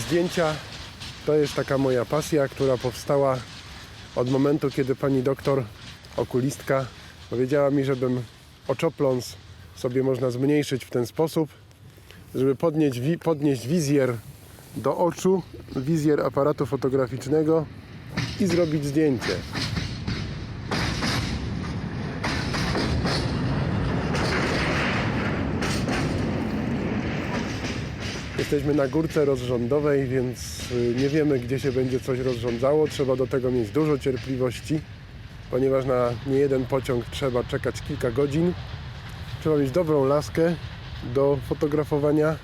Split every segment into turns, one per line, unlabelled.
zdjęcia to jest taka moja pasja, która powstała od momentu, kiedy pani doktor, okulistka, powiedziała mi, żebym oczopląs sobie można zmniejszyć w ten sposób, żeby podnieść, podnieść wizjer do oczu, wizjer aparatu fotograficznego i zrobić zdjęcie. Jesteśmy na górce rozrządowej, więc y, nie wiemy, gdzie się będzie coś rozrządzało. Trzeba do tego mieć dużo cierpliwości, ponieważ na nie jeden pociąg trzeba czekać kilka godzin. Trzeba mieć dobrą laskę do fotografowania.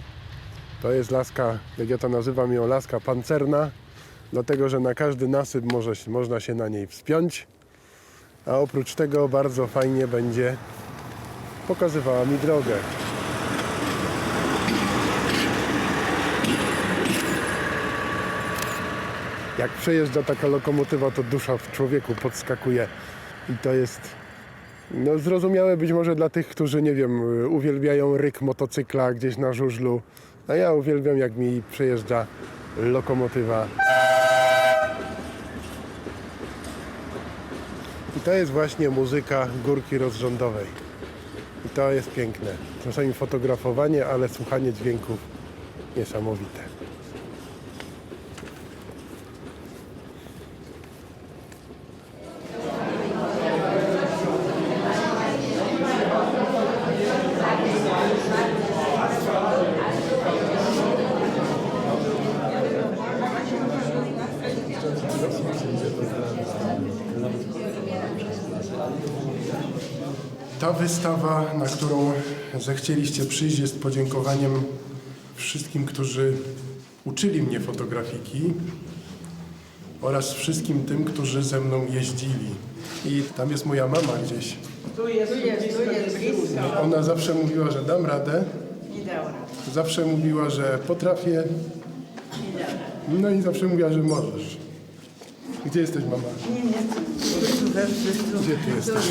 To jest laska, jak ja to nazywam ją, laska pancerna, dlatego że na każdy nasyp może, można się na niej wspiąć. A oprócz tego bardzo fajnie będzie pokazywała mi drogę. Jak przejeżdża taka lokomotywa, to dusza w człowieku podskakuje. I to jest no, zrozumiałe być może dla tych, którzy, nie wiem, uwielbiają ryk motocykla gdzieś na żużlu. A ja uwielbiam, jak mi przejeżdża lokomotywa. I to jest właśnie muzyka górki rozrządowej. I to jest piękne. Czasami fotografowanie, ale słuchanie dźwięków niesamowite. Ta wystawa, na którą zechcieliście przyjść, jest podziękowaniem wszystkim, którzy uczyli mnie fotografiki oraz wszystkim tym, którzy ze mną jeździli. I tam jest moja mama gdzieś.
Tu jest, tu jest, tu jest blisko.
Ona zawsze mówiła, że dam radę,
Nie dała.
zawsze mówiła, że potrafię,
Nie dała.
no i zawsze mówiła, że możesz. Gdzie jesteś, mama?
Nie, nie.
Gdzie ty jesteś?